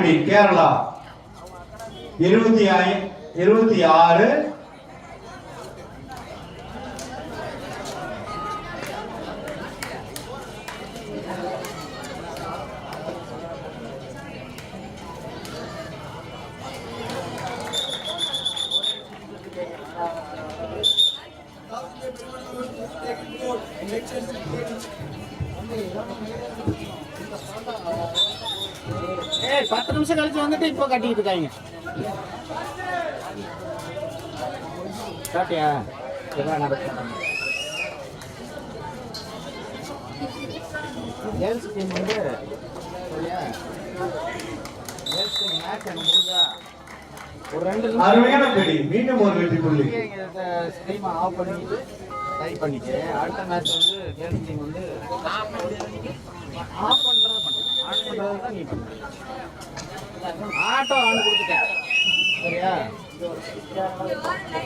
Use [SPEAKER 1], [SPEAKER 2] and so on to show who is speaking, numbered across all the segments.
[SPEAKER 1] அருமையானபடி கேரளா இருபத்தி இருபத்தி ஆறு
[SPEAKER 2] Thank you. பத்து நிமிஷம் கழிச்சு வந்துட்டு இப்போ கட்டிக்கிட்டு இருக்காங்க. காட்டியா? கேர்ள்ஸ் டீம் வந்து சரியா கேர்ள்ஸ் டீம் மேட்ச் எனக்கு முடிஞ்சா ஒரு ரெண்டு
[SPEAKER 1] அருமையான மீண்டும் ஒரு வெற்றி புள்ளி.
[SPEAKER 2] ஸ்ட்ரீம் ஆஃப் பண்ணிட்டு டைப் பண்ணிட்டு அடுத்த மேட்ச் வந்து கேர்ள்ஸ் டீம் வந்து ஆஃப் பண்றத பண்ணு ஆன் பண்றத தான் நீ பண்ணு ஆட்டோ ஆன் கொடுத்துட்டேன். சரியா?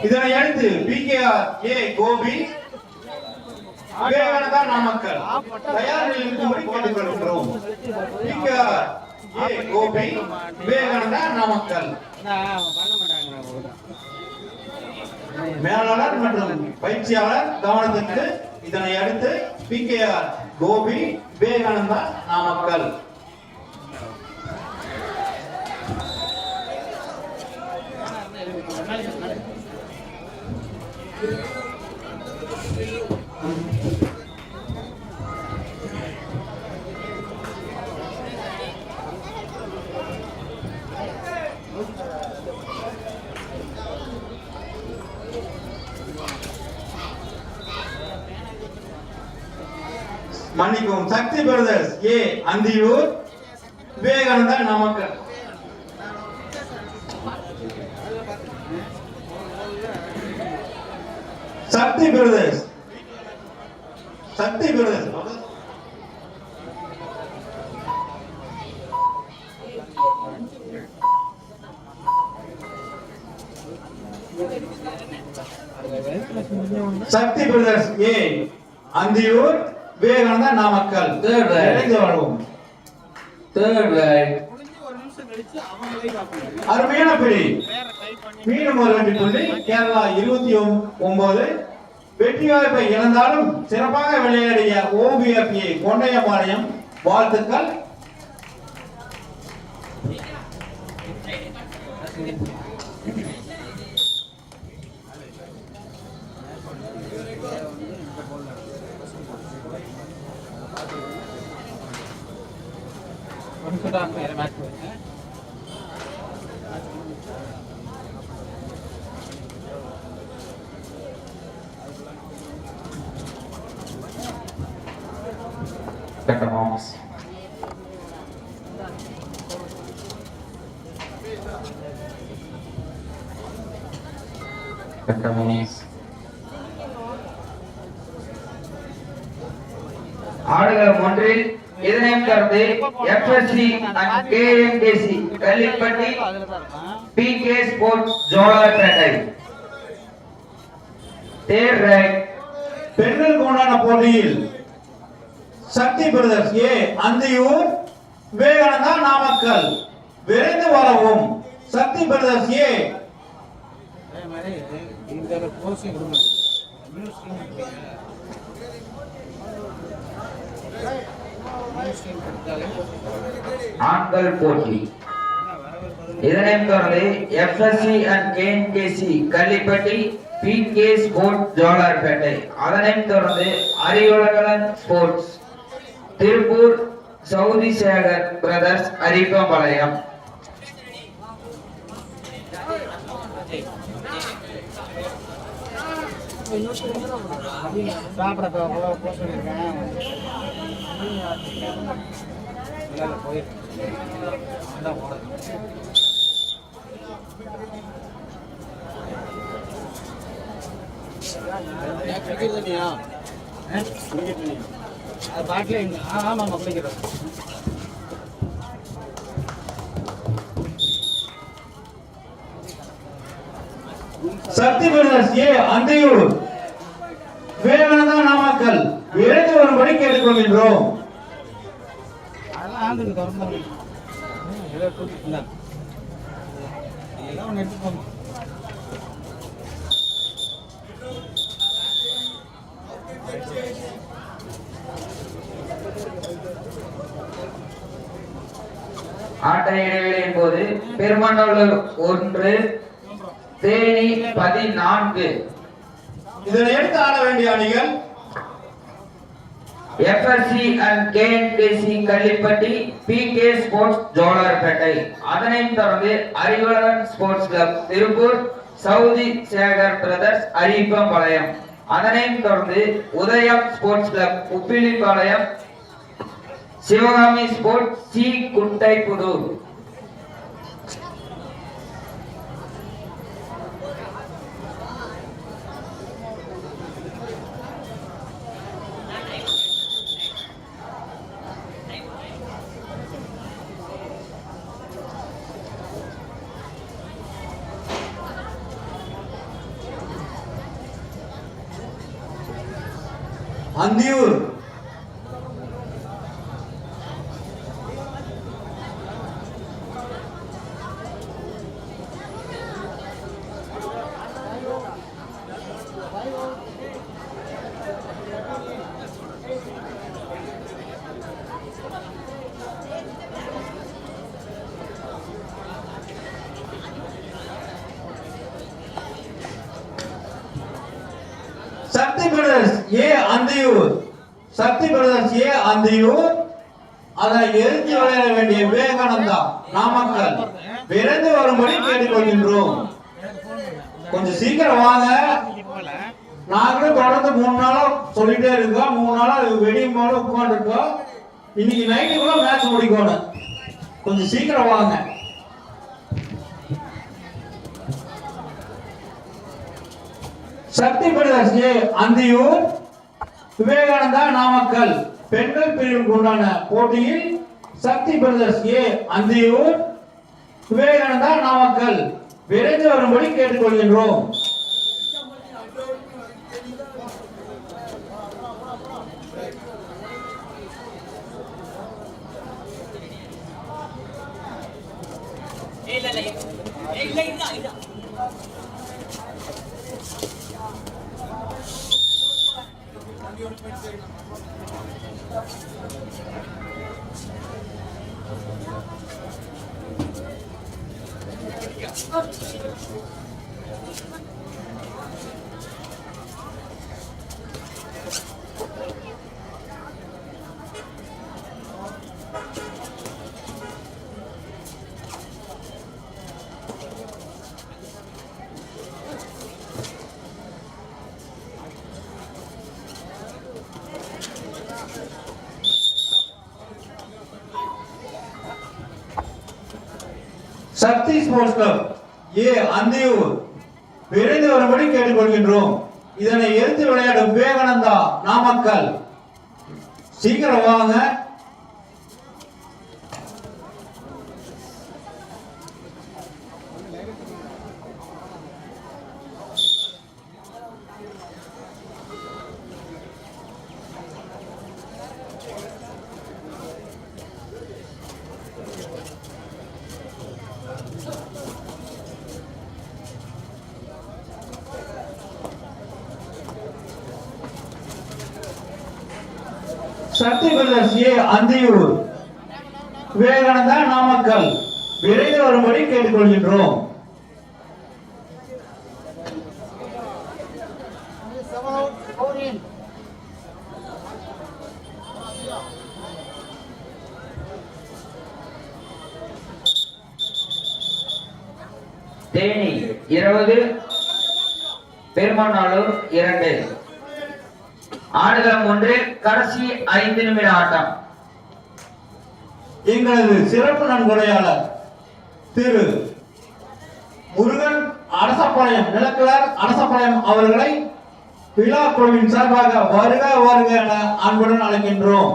[SPEAKER 1] இதனை அடுத்து பிகேஆர் ஏ கோபி விவேகானந்தா நாமக்கல் தயார் நிலையில் இருக்கும்படி கேட்டுக்கொள்கிறோம். பிகேஆர் ஏ கோபி விவேகானந்தா நாமக்கல்
[SPEAKER 2] பண்ண மாட்டாங்க.
[SPEAKER 1] மேலாளர் மற்றும் பயிற்சியாளர் கவனத்திற்கு இதனை அடுத்து பி கேஆர் கோபி விவேகானந்தா நாமக்கல். மன்னிக்கவும். Sakthi brothers A Anthiyur. Vivekananda நமக்கு. Sakthi brothers. Sakthi brothers. Sakthi brothers A Anthiyur. Vivekananda Namakkal
[SPEAKER 3] third right
[SPEAKER 2] முடிஞ்சு ஒரு நிமிஷம் கழிச்சு அவங்களே பார்ப்பாங்க
[SPEAKER 1] அருமையான பிடி. மீண்டும் ஒரு வெற்றி புள்ளி. கேரளா இருபத்தி ஒன்பது வெற்றி வாய்ப்பை இழந்தாலும் சிறப்பாக விளையாடிய ஓபிஎஃப்ஏ கொண்டையபாளையம் வாழ்த்துக்கள்.
[SPEAKER 2] ஒரு நிமிஷம் தான் வேற
[SPEAKER 4] ஆடுகளம் ஒன்றில் இதனையும் எஃப்எஸ்சி அண்ட் கேஎம்கேசி கள்ளிப்பட்டி
[SPEAKER 2] அதுல
[SPEAKER 4] P K sports Jolarpettai. Third right.
[SPEAKER 1] பெண்களுக்கு உண்டான போட்டியில் சக்தி பிரதர்ஸ் ஏ அந்தியூர் விவேகானந்தா நாமக்கல். விரைந்து வரவும். சக்தி பிரதர்ஸ் ஏ
[SPEAKER 2] அதே இந்த போஸ்டிங் கொடுங்க
[SPEAKER 4] ஆண்கள் போட்டி. இதனைத் தொடர்ந்து FSC and KNKC Kallipatti P K sports Jolarpettai. அதனையும் தொடர்ந்து அரியுலகலன் sports Tiruppur Saudi Sekar brothers Arippampalayam.
[SPEAKER 2] சாப்பிட போக பண்ணியிருக்கேன் அது பாட்டில் ஆ ஆமாம் குடிக்கிறோம்
[SPEAKER 1] சக்தி பிரதர்ஸ் ஏ அந்தையூர் விவேகானந்தா நாமக்கல் விரைந்து வரும்படி கேட்டுக்கொள்கின்றோம்
[SPEAKER 2] அதெல்லாம் ஆண்டுக்கு திறந்து ஏதோ தூக்கி இந்தாங்க. ஏதோ ஒன்று எடுத்து போங்க
[SPEAKER 4] ஆட்ட இடைவெளியின் போது பெருமநல்லூர் ஒன்று தேனி பதினான்கு.
[SPEAKER 1] இதனை எடுத்து ஆட வேண்டிய அணிகள்
[SPEAKER 4] FSC and KNKC Kallipatti P K sports Jolarpettai. அதனைத் தொடர்ந்து Arivazhagan sports club Tiruppur Sowdhi Sekar brothers Ariyappampalayam அதனைத் தொடர்ந்து Udhayam sports club Uppilipalayam Sivakami sports C Kuttaipudur
[SPEAKER 1] Anthiyur Sakthi brothers A Anthiyur. Sakthi brothers A Anthiyur. அதை எரிஞ்சு விளையாட வேண்டிய விவேகானந்தா நாமக்கல். விரைந்து வரும்படி கேட்டுக்கொள்கின்றோம். கொஞ்சம் சீக்கிரம் வாங்க. நாங்களும் தொடர்ந்து மூணு நாளா சொல்லிட்டே இருக்கோம். மூணு நாளா வெடியும் போல உட்காந்துருக்கோம் இன்னைக்கு நைட்டுக்குள்ள மேட்ச் முடிக்கணும். கொஞ்சம் சீக்கிரம் வாங்க. சக்தி பிரதர்ஷி அந்தியூர் விவேகானந்தா நாமக்கல். பெண்கள் பிரிவுக்கு உண்டான போட்டியில் சக்தி பிரதர்ஸ் ஏ அந்தியூர் விவேகானந்தா நாமக்கல். விரைந்து வரும்படி கேட்டுக்கொள்கின்றோம். Sakthi sports club A Anthiyur விரைந்து வரும்படி கேட்டுக்கொள்கின்றோம். இதனை எதிர்த்து விளையாடும் விவேகானந்தா நாமக்கல். சீக்கிரம் வாங்க. சக்தி அந்தியூர். விவேகானந்தா நாமக்கல். விரைந்து வரும்படி கேட்டுக்கொள்கின்றோம்.
[SPEAKER 4] தேனி இருபது பெருமாநாளூர் இரண்டு. ஆடுகளம் ஒன்று கடைசி ஐந்து நிமிட ஆட்டம்.
[SPEAKER 1] எங்களது சிறப்பு நன்கொடையாளர் திரு முருகன் அரசப்பாளையம் நிலக்கிழார் அரசப்பாளையம் அவர்களை விழா குழுவின் சார்பாக வருக வருக என அன்புடன் அழைக்கின்றோம்.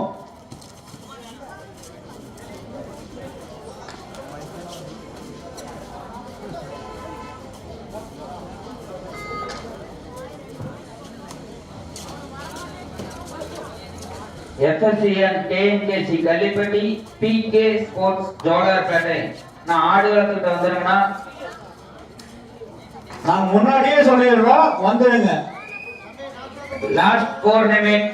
[SPEAKER 4] FSC and KNKC Kallipatti PK sports Jolarpettai நான் ஆடுகளத்துக்கிட்ட வந்துருங்கண்ணா
[SPEAKER 1] நாங்க முன்னாடியே சொல்லிடுறோம் வந்துடுங்க.
[SPEAKER 4] லாஸ்ட் ஃபோர் நிமிட்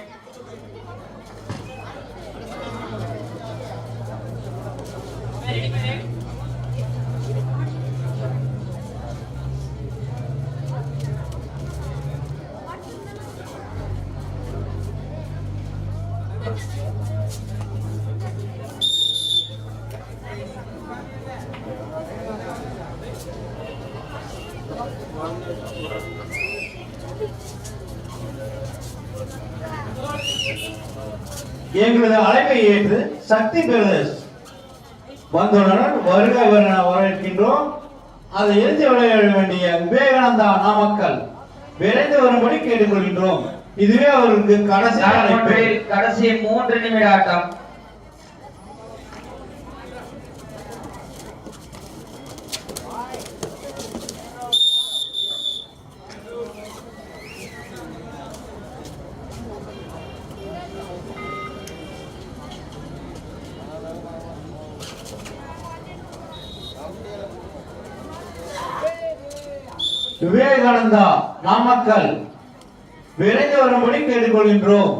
[SPEAKER 1] எங்களது அழைப்பை ஏற்று சக்தி பிரதர்ஸ் வந்துடன் வருக வரவேற்கின்றோம். அதை எழுந்து விளையாட வேண்டிய விவேகானந்தா நாமக்கல். விரைந்து வரும்படி கேட்டுக்கொள்கின்றோம். இதுவே அவருக்கு கடைசி
[SPEAKER 4] கடைசி மூன்று நிமிட ஆட்டம்.
[SPEAKER 1] விவேகானந்தா நாமக்கல் விரைந்து வரும்படி கேட்டுக்கொள்கின்றோம்.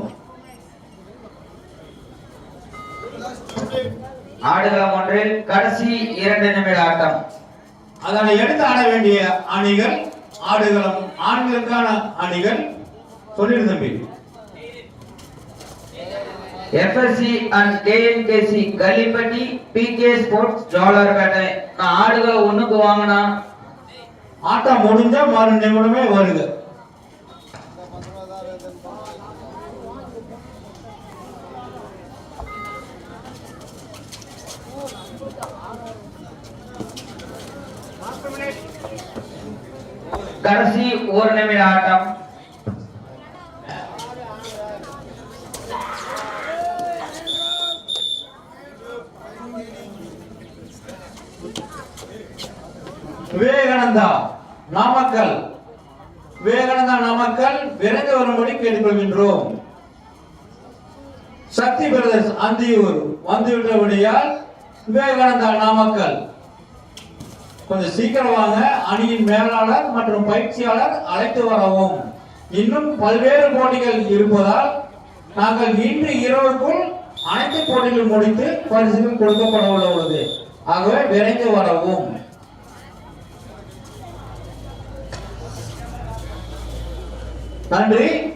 [SPEAKER 4] ஆடுகளம் ஒன்றில் கடைசி இரண்டு நிமிட ஆட்டம்.
[SPEAKER 1] அதனை எடுத்து ஆட வேண்டிய அணிகள் ஆடுகளம் ஆண்களுக்கான அணிகள் சொல்லிடு தம்பி.
[SPEAKER 4] FSC and KNKC Kallipatti PK sports Jolarpettai. நான் ஆடுகளை ஒண்ணுக்கு வாங்கினா
[SPEAKER 1] ஆட்டம் முடிஞ்சா மறு நிமிடமே வருங்க
[SPEAKER 4] கடைசி ஒரு நிமிட ஆட்டம்
[SPEAKER 1] விவேகானந்தா நாமக்கல் அவர்கள் விரைந்து வரும்படி கேட்டுக்கொள்கின்றோம். சக்தி பிரதர்ஸ் அந்தியூர் வந்துவிட்டபடியால் விவேகானந்தா நாமக்கல். கொஞ்சம் சீக்கிரம் வாங்க. அணியின் மேலாளர் மற்றும் பயிற்சியாளர் அழைத்து வரவும். இன்னும் பல்வேறு போட்டிகள் இருப்பதால் நாங்கள் இன்று இரவுக்குள் அனைத்து போட்டிகள் முடித்து பரிசுகள் கொடுக்கப்பட உள்ளது. ஆகவே விரைந்து வரவும். நன்றி.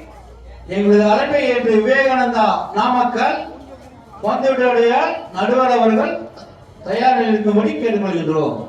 [SPEAKER 1] எங்களது அழைப்பை ஏற்று விவேகானந்தா நாமக்கல் வந்துவிட்டவுடைய நடுவர் அவர்கள் தயாரில் இருக்கும்படி கேட்டுக்கொள்கின்றோம்.